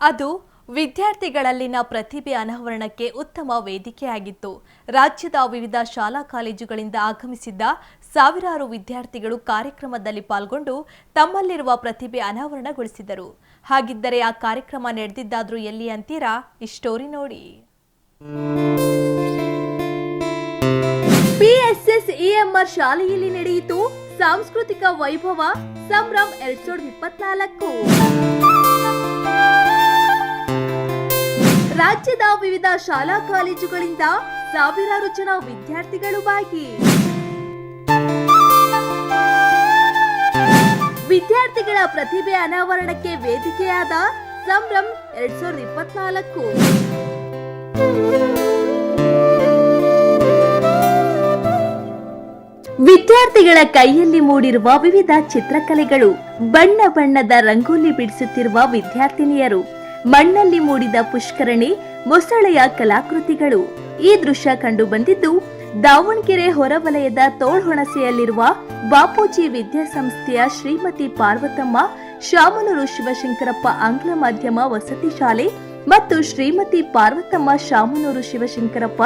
ಅದು ವಿದ್ಯಾರ್ಥಿಗಳಲ್ಲಿನ ಪ್ರತಿಭೆ ಅನಾವರಣಕ್ಕೆ ಉತ್ತಮ ವೇದಿಕೆಯಾಗಿತ್ತು. ರಾಜ್ಯದ ವಿವಿಧ ಶಾಲಾ ಕಾಲೇಜುಗಳಿಂದ ಆಗಮಿಸಿದ್ದ ಸಾವಿರಾರು ವಿದ್ಯಾರ್ಥಿಗಳು ಕಾರ್ಯಕ್ರಮದಲ್ಲಿ ಪಾಲ್ಗೊಂಡು ತಮ್ಮಲ್ಲಿರುವ ಪ್ರತಿಭೆ ಅನಾವರಣಗೊಳಿಸಿದರು. ಹಾಗಿದ್ದರೆ ಆ ಕಾರ್ಯಕ್ರಮ ನಡೆದಿದ್ದಾದ್ರೂ ಎಲ್ಲಿ ಅಂತೀರಾ? ಈ ಸ್ಟೋರಿ ನೋಡಿ. ಪಿಎಸ್ಎಸ್ ಇಎಂಆರ್ ಶಾಲೆಯಲ್ಲಿ ನಡೆಯಿತು ಸಾಂಸ್ಕೃತಿಕ ವೈಭವ ಸಂಭ್ರಮ್ ಎರಡ್ ಸಾವಿರದ ಇಪ್ಪತ್ನಾಲ್ಕು. ರಾಜ್ಯದ ವಿವಿಧ ಶಾಲಾ ಕಾಲೇಜುಗಳಿಂದ ಸಾವಿರಾರು ಜನ ವಿದ್ಯಾರ್ಥಿಗಳು ಭಾಗಿ. ವಿದ್ಯಾರ್ಥಿಗಳ ಪ್ರತಿಭೆ ಅನಾವರಣಕ್ಕೆ ವೇದಿಕೆಯಾದ ಸಂಭ್ರಮ್ ಎರಡ್ ಸಾವಿರದ ಇಪ್ಪತ್ನಾಲ್ಕು. ವಿದ್ಯಾರ್ಥಿಗಳ ಕೈಯಲ್ಲಿ ಮೂಡಿರುವ ವಿವಿಧ ಚಿತ್ರಕಲೆಗಳು ಬಣ್ಣ ಬಣ್ಣದ ರಂಗೋಲಿ ಬಿಡಿಸುತ್ತಿರುವ ವಿದ್ಯಾರ್ಥಿನಿಯರು. ಮಣ್ಣಲ್ಲಿ ಮೂಡಿದ ಪುಷ್ಕರಣಿ ಮೊಸಳೆಯ ಕಲಾಕೃತಿಗಳು. ಈ ದೃಶ್ಯ ಕಂಡು ಬಂದಿದ್ದು ದಾವಣಗೆರೆ ಹೊರವಲಯದ ತೋಳ್ಹೊಣಸೆಯಲ್ಲಿರುವ ಬಾಪೂಜಿ ವಿದ್ಯಾಸಂಸ್ಥೆಯ ಶ್ರೀಮತಿ ಪಾರ್ವತಮ್ಮ, ಶಾಮನೂರು ಶಿವಶಂಕರಪ್ಪ ಆಂಗ್ಲ ಮಾಧ್ಯಮ ವಸತಿ ಶಾಲೆ ಮತ್ತು ಶ್ರೀಮತಿ ಪಾರ್ವತಮ್ಮ ಶಾಮನೂರು ಶಿವಶಂಕರಪ್ಪ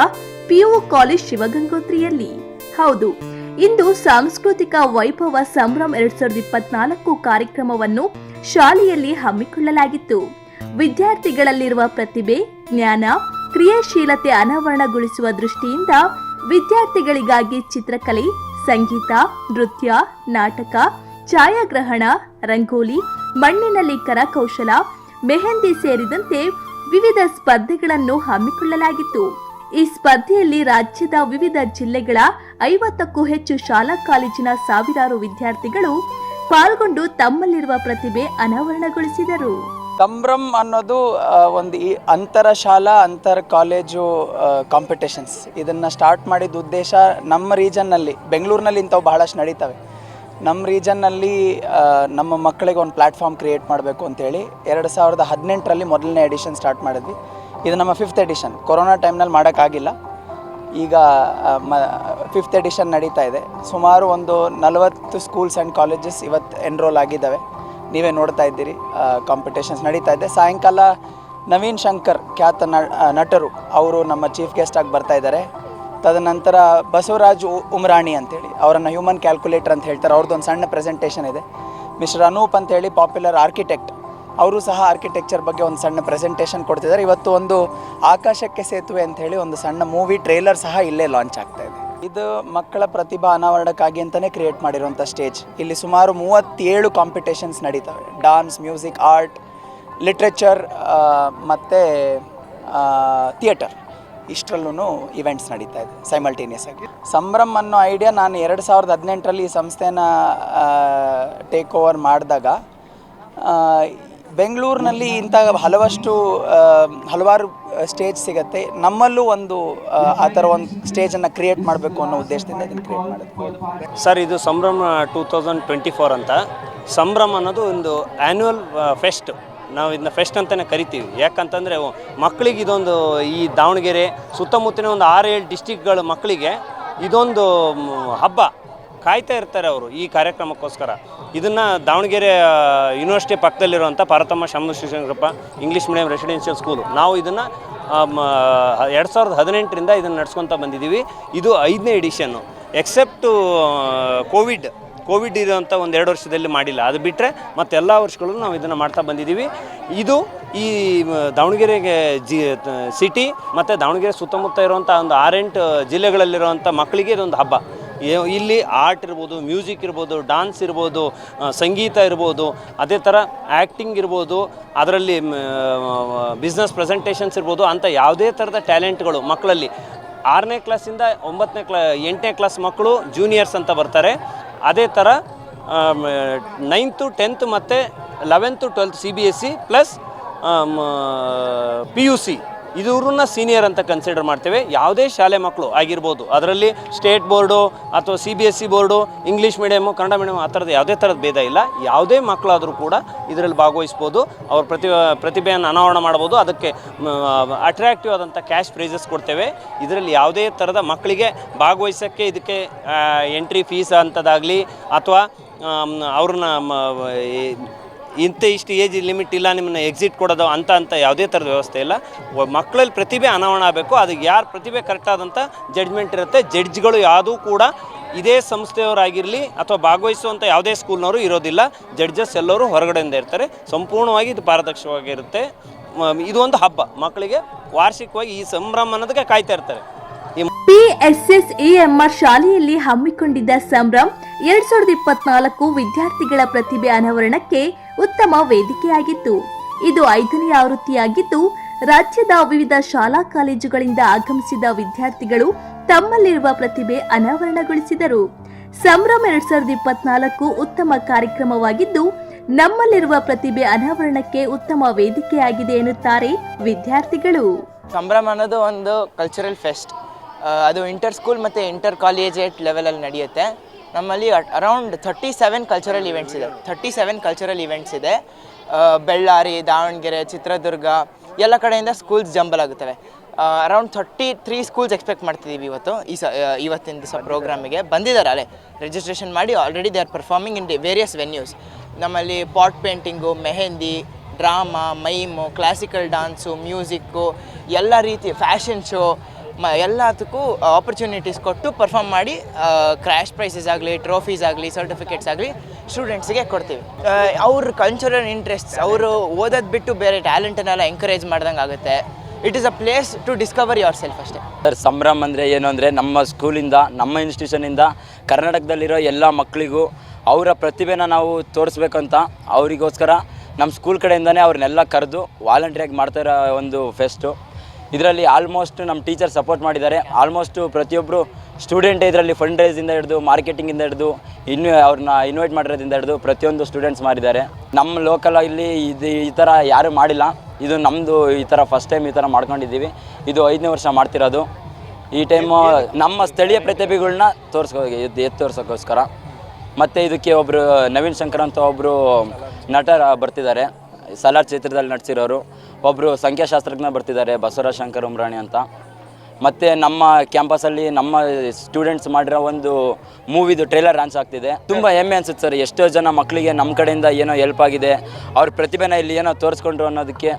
ಪಿಯು ಕಾಲೇಜ್ ಶಿವಗಂಗೋತ್ರಿಯಲ್ಲಿ. ಹೌದು, ಇಂದು ಸಾಂಸ್ಕೃತಿಕ ವೈಭವ ಸಂಭ್ರಮ ಎರಡ್ ಸಾವಿರದ ಇಪ್ಪತ್ನಾಲ್ಕು ಕಾರ್ಯಕ್ರಮವನ್ನು ಶಾಲೆಯಲ್ಲಿ ಹಮ್ಮಿಕೊಳ್ಳಲಾಗಿತ್ತು. ವಿದ್ಯಾರ್ಥಿಗಳಲ್ಲಿರುವ ಪ್ರತಿಭೆ, ಜ್ಞಾನ, ಕ್ರಿಯಾಶೀಲತೆ ಅನಾವರಣಗೊಳಿಸುವ ದೃಷ್ಟಿಯಿಂದ ವಿದ್ಯಾರ್ಥಿಗಳಿಗಾಗಿ ಚಿತ್ರಕಲೆ, ಸಂಗೀತ, ನೃತ್ಯ, ನಾಟಕ, ಛಾಯಾಗ್ರಹಣ, ರಂಗೋಲಿ, ಮಣ್ಣಿನಲ್ಲಿ ಕರಕೌಶಲ, ಮೆಹಂದಿ ಸೇರಿದಂತೆ ವಿವಿಧ ಸ್ಪರ್ಧೆಗಳನ್ನು ಹಮ್ಮಿಕೊಳ್ಳಲಾಗಿತ್ತು. ಈ ಸ್ಪರ್ಧೆಯಲ್ಲಿ ರಾಜ್ಯದ ವಿವಿಧ ಜಿಲ್ಲೆಗಳ ಐವತ್ತಕ್ಕೂ ಹೆಚ್ಚು ಶಾಲಾ ಕಾಲೇಜಿನ ಸಾವಿರಾರು ವಿದ್ಯಾರ್ಥಿಗಳು ಪಾಲ್ಗೊಂಡು ತಮ್ಮಲ್ಲಿರುವ ಪ್ರತಿಭೆ ಅನಾವರಣಗೊಳಿಸಿದರು. ಸಂಭ್ರಮ್ ಅನ್ನೋದು ಒಂದು ಈ ಅಂತರ ಶಾಲಾ ಅಂತರ ಕಾಲೇಜು ಕಾಂಪಿಟೇಷನ್ಸ್ ಇದನ್ನು ಸ್ಟಾರ್ಟ್ ಮಾಡಿದ ಉದ್ದೇಶ ನಮ್ಮ ರೀಜನ್ನಲ್ಲಿ ಬೆಂಗಳೂರಿನಲ್ಲಿ ಇಂಥವು ಬಹಳಷ್ಟು ನಡೀತವೆ. ನಮ್ಮ ರೀಜನ್ನಲ್ಲಿ ನಮ್ಮ ಮಕ್ಕಳಿಗೆ ಒಂದು ಪ್ಲ್ಯಾಟ್ಫಾರ್ಮ್ ಕ್ರಿಯೇಟ್ ಮಾಡಬೇಕು ಅಂತೇಳಿ ಎರಡು ಸಾವಿರದ ಹದಿನೆಂಟರಲ್ಲಿ ಮೊದಲನೇ ಎಡಿಷನ್ ಸ್ಟಾರ್ಟ್ ಮಾಡಿದ್ವಿ. ಇದು ನಮ್ಮ ಫಿಫ್ತ್ ಎಡಿಷನ್ ಕೊರೋನಾ ಟೈಮ್ನಲ್ಲಿ ಮಾಡೋಕ್ಕಾಗಿಲ್ಲ ಈಗ ಮ ಫಿಫ್ತ್ ಎಡಿಷನ್ ನಡೀತಾ ಇದೆ. ಸುಮಾರು ಒಂದು ನಲವತ್ತು ಸ್ಕೂಲ್ಸ್ ಆ್ಯಂಡ್ ಕಾಲೇಜಸ್ ಇವತ್ತು ಎನ್ರೋಲ್ ಆಗಿದ್ದಾವೆ. ನೀವೇ ನೋಡ್ತಾ ಇದ್ದೀರಿ ಕಾಂಪಿಟೇಷನ್ಸ್ ನಡೀತಾ ಇದೆ. ಸಾಯಂಕಾಲ ನವೀನ್ ಶಂಕರ್, ಖ್ಯಾತ ನಟರು, ಅವರು ನಮ್ಮ ಚೀಫ್ ಆಗಿ ಬರ್ತಾ ಇದ್ದಾರೆ. ತದನಂತರ ಬಸವರಾಜ್ ಉಮ್ರಾಣಿ ಅಂತೇಳಿ, ಅವರನ್ನು ಹ್ಯೂಮನ್ ಕ್ಯಾಲ್ಕುಲೇಟರ್ ಅಂತ ಹೇಳ್ತಾರೆ. ಅವ್ರದ್ದು ಒಂದು ಸಣ್ಣ ಪ್ರೆಸೆಂಟೇಷನ್ ಇದೆ. ಮಿಸ್ಟರ್ ಅನೂಪ್ ಅಂತೇಳಿ ಪಾಪ್ಯುಲರ್ ಆರ್ಕಿಟೆಕ್ಟ್ ಅವರು ಸಹ ಆರ್ಕಿಟೆಕ್ಚರ್ ಬಗ್ಗೆ ಒಂದು ಸಣ್ಣ ಪ್ರೆಸೆಂಟೇಷನ್ ಕೊಡ್ತಿದ್ದಾರೆ. ಇವತ್ತು ಒಂದು ಆಕಾಶಕ್ಕೆ ಸೇತುವೆ ಅಂತ ಹೇಳಿ ಒಂದು ಸಣ್ಣ ಮೂವಿ ಟ್ರೇಲರ್ ಸಹ ಇಲ್ಲೇ ಲಾಂಚ್ ಆಗ್ತಾ ಇದೆ. ಇದು ಮಕ್ಕಳ ಪ್ರತಿಭಾ ಅನಾವರಣಕ್ಕಾಗಿ ಅಂತಲೇ ಕ್ರಿಯೇಟ್ ಮಾಡಿರುವಂಥ ಸ್ಟೇಜ್ ಇಲ್ಲಿ ಸುಮಾರು ಮೂವತ್ತೇಳು ಕಾಂಪಿಟೇಷನ್ಸ್ ನಡೀತವೆ. ಡಾನ್ಸ್ ಮ್ಯೂಸಿಕ್ ಆರ್ಟ್ ಲಿಟ್ರೇಚರ್ ಮತ್ತು ಥಿಯೇಟರ್ ಇಷ್ಟರಲ್ಲೂ ಇವೆಂಟ್ಸ್ ನಡೀತಾ ಇದೆ ಸೈಮಲ್ಟೇನಿಯಸ್ ಆಗಿ. ಸಂಭ್ರಮ್ ಅನ್ನೋ ಐಡಿಯಾ ನಾನು ಎರಡು ಸಾವಿರದ ಹದಿನೆಂಟರಲ್ಲಿ ಈ ಸಂಸ್ಥೆನ ಟೇಕ್ ಓವರ್ ಮಾಡಿದಾಗ ಬೆಂಗಳೂರಿನಲ್ಲಿ ಇಂಥ ಹಲವಷ್ಟು ಹಲವಾರು ಸ್ಟೇಜ್ ಸಿಗತ್ತೆ. ನಮ್ಮಲ್ಲೂ ಒಂದು ಆ, ಆ ಥರ ಒಂದು ಸ್ಟೇಜನ್ನು ಕ್ರಿಯೇಟ್ ಮಾಡಬೇಕು ಅನ್ನೋ ಉದ್ದೇಶದಿಂದ ಇದನ್ನು ಕ್ರಿಯೇಟ್ ಮಾಡಬೇಕು ಸರ್ ಇದು ಸಂಭ್ರಮ ಟೂ ತೌಸಂಡ್ ಟ್ವೆಂಟಿ ಫೋರ್ ಅಂತ. ಸಂಭ್ರಮ ಅನ್ನೋದು ಒಂದು ಆ್ಯನ್ಯುವಲ್ ಫೆಸ್ಟ್ ನಾವು ಇದನ್ನ ಫೆಸ್ಟ್ ಅಂತಲೇ ಕರಿತೀವಿ. ಯಾಕಂತಂದರೆ ಮಕ್ಕಳಿಗೆ ಇದೊಂದು ಈ ದಾವಣಗೆರೆ ಸುತ್ತಮುತ್ತಲಿನ ಒಂದು ಆರು ಏಳು ಡಿಸ್ಟಿಕ್ಗಳ ಮಕ್ಕಳಿಗೆ ಇದೊಂದು ಹಬ್ಬ. ಕಾಯ್ತಾ ಇರ್ತಾರೆ ಅವರು ಈ ಕಾರ್ಯಕ್ರಮಕ್ಕೋಸ್ಕರ. ಇದನ್ನು Davanagere university ಪಕ್ಕದಲ್ಲಿರುವಂಥ Parvathamma Shama Shivashankarappa English medium residential school ನಾವು ಇದನ್ನು ಎರಡು ಸಾವಿರದ ಹದಿನೆಂಟರಿಂದ ಇದನ್ನು ನಡ್ಸ್ಕೊತ ಬಂದಿದ್ದೀವಿ ಇದು ಐದನೇ ಎಡಿಷನ್ನು ಎಕ್ಸೆಪ್ಟು ಕೋವಿಡ್ ಕೋವಿಡ್ ಇರೋಂಥ ಒಂದು ಎರಡು ವರ್ಷದಲ್ಲಿ ಮಾಡಿಲ್ಲ. ಅದು ಬಿಟ್ಟರೆ ಮತ್ತೆ ಎಲ್ಲ ವರ್ಷಗಳು ನಾವು ಇದನ್ನು ಮಾಡ್ತಾ ಬಂದಿದ್ದೀವಿ ಇದು ಈ ದಾವಣಗೆರೆಗೆ ಜಿ ಸಿಟಿ ಮತ್ತು ದಾವಣಗೆರೆ ಸುತ್ತಮುತ್ತ ಇರುವಂಥ ಒಂದು ಆರೆಂಟು ಜಿಲ್ಲೆಗಳಲ್ಲಿರುವಂಥ ಮಕ್ಕಳಿಗೆ ಇದೊಂದು ಹಬ್ಬ. ಇಲ್ಲಿ ಆರ್ಟ್ ಇರ್ಬೋದು, ಮ್ಯೂಸಿಕ್ ಇರ್ಬೋದು, ಡಾನ್ಸ್ ಇರ್ಬೋದು ಸಂಗೀತ ಇರ್ಬೋದು, ಅದೇ ಥರ ಆ್ಯಕ್ಟಿಂಗ್ ಇರ್ಬೋದು, ಅದರಲ್ಲಿ ಬಿಸ್ನೆಸ್ ಪ್ರೆಸೆಂಟೇಷನ್ಸ್ ಇರ್ಬೋದು ಅಂಥ ಯಾವುದೇ ಥರದ ಟ್ಯಾಲೆಂಟ್ಗಳು ಮಕ್ಕಳಲ್ಲಿ. ಆರನೇ ಕ್ಲಾಸಿಂದ ಒಂಬತ್ತನೇ ಕ್ಲಾ ಎಂಟನೇ ಕ್ಲಾಸ್ ಮಕ್ಕಳು ಜೂನಿಯರ್ಸ್ ಅಂತ ಬರ್ತಾರೆ. ಅದೇ ಥರ ನೈನ್ತು ಟೆಂತ್ ಮತ್ತು eleventh twelfth C B S C plus P U C ಇವ್ರನ್ನ ಸೀನಿಯರ್ ಅಂತ ಕನ್ಸಿಡರ್ ಮಾಡ್ತೇವೆ. ಯಾವುದೇ ಶಾಲೆ ಮಕ್ಕಳು ಆಗಿರ್ಬೋದು. ಅದರಲ್ಲಿ ಸ್ಟೇಟ್ ಬೋರ್ಡು ಅಥವಾ C B S C board English medium Kannada medium ಆ ಥರದ್ದು ಯಾವುದೇ ಥರದ ಭೇದ ಇಲ್ಲ. ಯಾವುದೇ ಮಕ್ಕಳಾದರೂ ಕೂಡ ಇದರಲ್ಲಿ ಭಾಗವಹಿಸ್ಬೋದು. ಅವ್ರ ಪ್ರತಿ, ಪ್ರತಿಭೆಯನ್ನು ಅನಾವರಣ ಮಾಡ್ಬೋದು. ಅದಕ್ಕೆ ಅಟ್ರಾಕ್ಟಿವ್ ಆದಂಥ ಕ್ಯಾಶ್ ಪ್ರೈಸಸ್ ಕೊಡ್ತೇವೆ. ಇದರಲ್ಲಿ ಯಾವುದೇ ಥರದ ಮಕ್ಕಳಿಗೆ ಭಾಗವಹಿಸೋಕ್ಕೆ ಇದಕ್ಕೆ ಎಂಟ್ರಿ ಫೀಸ್ ಅಂಥದ್ದಾಗಲಿ ಅಥವಾ ಅವ್ರನ್ನ ಇಂಥ ಇಷ್ಟು ಏಜ್ ಲಿಮಿಟ್ ಇಲ್ಲ, ನಿಮ್ಮನ್ನ ಎಕ್ಸಿಟ್ ಕೊಡೋದು ಅಂತ ಅಂತ ಯಾವುದೇ ಥರದ ವ್ಯವಸ್ಥೆ ಇಲ್ಲ. ಮಕ್ಕಳಲ್ಲಿ ಪ್ರತಿಭೆ ಅನಾವರಣ ಆಗಬೇಕು. ಅದಕ್ಕೆ ಯಾರು ಪ್ರತಿಭೆ ಕರೆಕ್ಟಾದಂಥ ಜಡ್ಜ್ಮೆಂಟ್ ಇರುತ್ತೆ. ಜಡ್ಜ್ಗಳು ಯಾವುದೂ ಕೂಡ ಇದೇ ಸಂಸ್ಥೆಯವರಾಗಿರಲಿ ಅಥವಾ ಭಾಗವಹಿಸುವಂಥ ಯಾವುದೇ ಸ್ಕೂಲ್ನವರು ಇರೋದಿಲ್ಲ. ಜಡ್ಜಸ್ ಎಲ್ಲರೂ ಹೊರಗಡೆಯಿಂದ ಇರ್ತಾರೆ. ಸಂಪೂರ್ಣವಾಗಿ ಇದು ಪಾರದರ್ಶಕವಾಗಿರುತ್ತೆ. ಇದು ಒಂದು ಹಬ್ಬ. ಮಕ್ಕಳಿಗೆ ವಾರ್ಷಿಕವಾಗಿ ಈ ಸಂಭ್ರಮ ಅನ್ನೋದಕ್ಕೆ ಕಾಯ್ತಾ ಇರ್ತಾರೆ. ಪಿಎಸ್ಎಸ್ ಪಿಎಸ್ಎಸ್ಎಎಂಆರ್ ಶಾಲೆಯಲ್ಲಿ ಹಮ್ಮಿಕೊಂಡಿದ್ದ ಸಂಭ್ರಮ್. ಎರಡ್ ಸಾವಿರದ ಇಪ್ಪತ್ನಾಲ್ಕು ವಿದ್ಯಾರ್ಥಿಗಳ ಪ್ರತಿಭೆ ಅನಾವರಣಕ್ಕೆ ಉತ್ತಮ ವೇದಿಕೆಯಾಗಿತ್ತು. ಇದು ಐದನೇ ಆವೃತ್ತಿಯಾಗಿದ್ದು, ರಾಜ್ಯದ ವಿವಿಧ ಶಾಲಾ ಕಾಲೇಜುಗಳಿಂದ ಆಗಮಿಸಿದ ವಿದ್ಯಾರ್ಥಿಗಳು ತಮ್ಮಲ್ಲಿರುವ ಪ್ರತಿಭೆ ಅನಾವರಣಗೊಳಿಸಿದರು. ಸಂಭ್ರಮ ಎರಡ್ ಸಾವಿರದ ಇಪ್ಪತ್ನಾಲ್ಕು ಉತ್ತಮ ಕಾರ್ಯಕ್ರಮವಾಗಿದ್ದು, ನಮ್ಮಲ್ಲಿರುವ ಪ್ರತಿಭೆ ಅನಾವರಣಕ್ಕೆ ಉತ್ತಮ ವೇದಿಕೆಯಾಗಿದೆ ಎನ್ನುತ್ತಾರೆ ವಿದ್ಯಾರ್ಥಿಗಳು. ಸಂಭ್ರಮ ಅನ್ನೋದು ಒಂದು ಕಲ್ಚರಲ್ ಫೆಸ್ಟ್ ಅದು ಇಂಟರ್ ಸ್ಕೂಲ್ ಮತ್ತು ಇಂಟರ್ ಕಾಲೇಜೇಟ್ ಲೆವೆಲಲ್ಲಿ ನಡೆಯುತ್ತೆ. ನಮ್ಮಲ್ಲಿ around thirty seven cultural events ಇದೆ. ಥರ್ಟಿ ಸೆವೆನ್ ಕಲ್ಚರಲ್ ಇವೆಂಟ್ಸ್ ಇದೆ ಬೆಳ್ಳಾರಿ ದಾವಣಗೆರೆ, ಚಿತ್ರದುರ್ಗ, ಎಲ್ಲ ಕಡೆಯಿಂದ ಸ್ಕೂಲ್ಸ್ ಜಂಬಲ್ ಆಗುತ್ತವೆ. Around thirty three schools expect ಮಾಡ್ತಿದ್ದೀವಿ ಇವತ್ತು, ಈ ಸ ಇವತ್ತಿನ ದಿವಸ ಪ್ರೋಗ್ರಾಮಿಗೆ ಬಂದಿದ್ದಾರೆ ಅಲ್ಲೇ ರಿಜಿಸ್ಟ್ರೇಷನ್ ಮಾಡಿ already they are performing in the various venues ನಮ್ಮಲ್ಲಿ pot painting mehendi drama mime classical dance music ಎಲ್ಲ ರೀತಿ ಫ್ಯಾಷನ್ ಶೋ ಮ, ಎಲ್ಲದಕ್ಕೂ ಆಪರ್ಚುನಿಟೀಸ್ ಕೊಟ್ಟು ಪರ್ಫಾರ್ಮ್ ಮಾಡಿ ಕ್ರ್ಯಾಶ್ ಪ್ರೈಸಸ್ ಆಗಲಿ ಟ್ರೋಫೀಸ್ ಆಗಲಿ ಸರ್ಟಿಫಿಕೇಟ್ಸ್ ಆಗಲಿ ಸ್ಟೂಡೆಂಟ್ಸ್ಗೆ ಕೊಡ್ತೀವಿ. ಅವ್ರ ಕಲ್ಚರಲ್ ಇಂಟ್ರೆಸ್ಟ್ಸ್ ಅವರು ಓದೋದು ಬಿಟ್ಟು ಬೇರೆ ಟ್ಯಾಲೆಂಟನ್ನೆಲ್ಲ ಎಂಕರೇಜ್ ಮಾಡ್ದಂಗೆ ಆಗುತ್ತೆ. It is a place to discover yourself ಅಷ್ಟೇ. ಸರ್ ಸಂಭ್ರಮ ಅಂದರೆ ಏನು ಅಂದರೆ ನಮ್ಮ ಸ್ಕೂಲಿಂದ ನಮ್ಮ ಇನ್ಸ್ಟಿಟ್ಯೂಷನಿಂದ ಕರ್ನಾಟಕದಲ್ಲಿರೋ ಎಲ್ಲ ಮಕ್ಕಳಿಗೂ ಅವರ ಪ್ರತಿಭೆನ ನಾವು ತೋರಿಸ್ಬೇಕಂತ ಅವರಿಗೋಸ್ಕರ ನಮ್ಮ ಸ್ಕೂಲ್ ಕಡೆಯಿಂದನೇ ಅವ್ರನ್ನೆಲ್ಲ ಕರೆದು ವಾಲಂಟ್ರಿಯಾಗಿ ಮಾಡ್ತಾ ಇರೋ ಒಂದು ಫೆಸ್ಟು ಇದರಲ್ಲಿ ಆಲ್ಮೋಸ್ಟ್ ನಮ್ಮ ಟೀಚರ್ ಸಪೋರ್ಟ್ ಮಾಡಿದ್ದಾರೆ. ಆಲ್ಮೋಸ್ಟು ಪ್ರತಿಯೊಬ್ಬರು ಸ್ಟೂಡೆಂಟ್ ಇದರಲ್ಲಿ ಫಂಡ್ ರೈಸಿಂದ ಹಿಡಿದು ಮಾರ್ಕೆಟಿಂಗಿಂದ ಹಿಡಿದು ಇನ್ನು ಅವ್ರನ್ನ ಇನ್ವೈಟ್ ಮಾಡಿರೋದ್ರಿಂದ ಹಿಡಿದು ಪ್ರತಿಯೊಂದು ಸ್ಟೂಡೆಂಟ್ಸ್ ಮಾಡಿದ್ದಾರೆ. ನಮ್ಮ ಲೋಕಲಲ್ಲಿ ಇದು ಈ ಥರ ಯಾರೂ ಮಾಡಿಲ್ಲ. ಇದು ನಮ್ಮದು ಈ ಥರ ಫಸ್ಟ್ ಟೈಮ್ ಈ ಥರ ಮಾಡ್ಕೊಂಡಿದ್ದೀವಿ. ಇದು ಐದನೇ ವರ್ಷ ಮಾಡ್ತಿರೋದು. ಈ ಟೈಮು ನಮ್ಮ ಸ್ಥಳೀಯ ಪ್ರತಿಭೆಗಳನ್ನ ತೋರಿಸ್ಕೋ ಎದ್ದು ಎದ್ದು ತೋರ್ಸೋಕ್ಕೋಸ್ಕರ. ಮತ್ತು ಇದಕ್ಕೆ ಒಬ್ಬರು ನವೀನ್ ಶಂಕರ್ ಅಂತ ಒಬ್ಬರು ನಟರ ಬರ್ತಿದ್ದಾರೆ. ಸಲಾರ್ ಚಿತ್ರದಲ್ಲಿ ನಟಿಸಿರೋರು ಒಬ್ಬರು ಸಂಖ್ಯಾಶಾಸ್ತ್ರಜ್ಞ ಬರ್ತಿದ್ದಾರೆ, ಬಸವರಾಜ್ ಶಂಕರ್ ಉಮ್ರಾಣಿ ಅಂತ. ಮತ್ತು ನಮ್ಮ ಕ್ಯಾಂಪಸಲ್ಲಿ ನಮ್ಮ ಸ್ಟೂಡೆಂಟ್ಸ್ ಮಾಡಿರೋ ಒಂದು ಮೂವಿದು ಟ್ರೇಲರ್ ಲಾಂಚ್ ಆಗ್ತಿದೆ. ತುಂಬ ಹೆಮ್ಮೆ ಅನ್ಸುತ್ತೆ ಸರ್, ಎಷ್ಟೋ ಜನ ಮಕ್ಕಳಿಗೆ ನಮ್ಮ ಕಡೆಯಿಂದ ಏನೋ ಹೆಲ್ಪ್ ಆಗಿದೆ. ಅವ್ರ ಪ್ರತಿಭೆನ ಇಲ್ಲಿ ಏನೋ ತೋರಿಸ್ಕೊಂಡ್ರು ಅನ್ನೋದಕ್ಕೆ.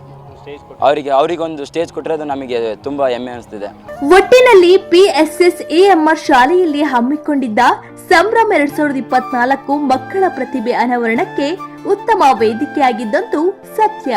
ಅವರಿಗೆ ಅವರಿಗೊಂದು ಸ್ಟೇಜ್ ಕೊಟ್ಟಿರೋದು ನಮಗೆ ತುಂಬಾ ಹೆಮ್ಮೆ ಅನಿಸ್ತಿದೆ. ಒಟ್ಟಿನಲ್ಲಿ ಪಿಎಸ್ಎಸ್ಎಎಂಆರ್ ಶಾಲೆಯಲ್ಲಿ ಹಮ್ಮಿಕೊಂಡಿದ್ದ ಸಂಭ್ರಮ ಎರಡ್ ಸಾವಿರದ ಇಪ್ಪತ್ನಾಲ್ಕು ಮಕ್ಕಳ ಪ್ರತಿಭೆ ಅನಾವರಣಕ್ಕೆ ಉತ್ತಮ ವೇದಿಕೆಯಾಗಿದ್ದಂತೂ ಸತ್ಯ.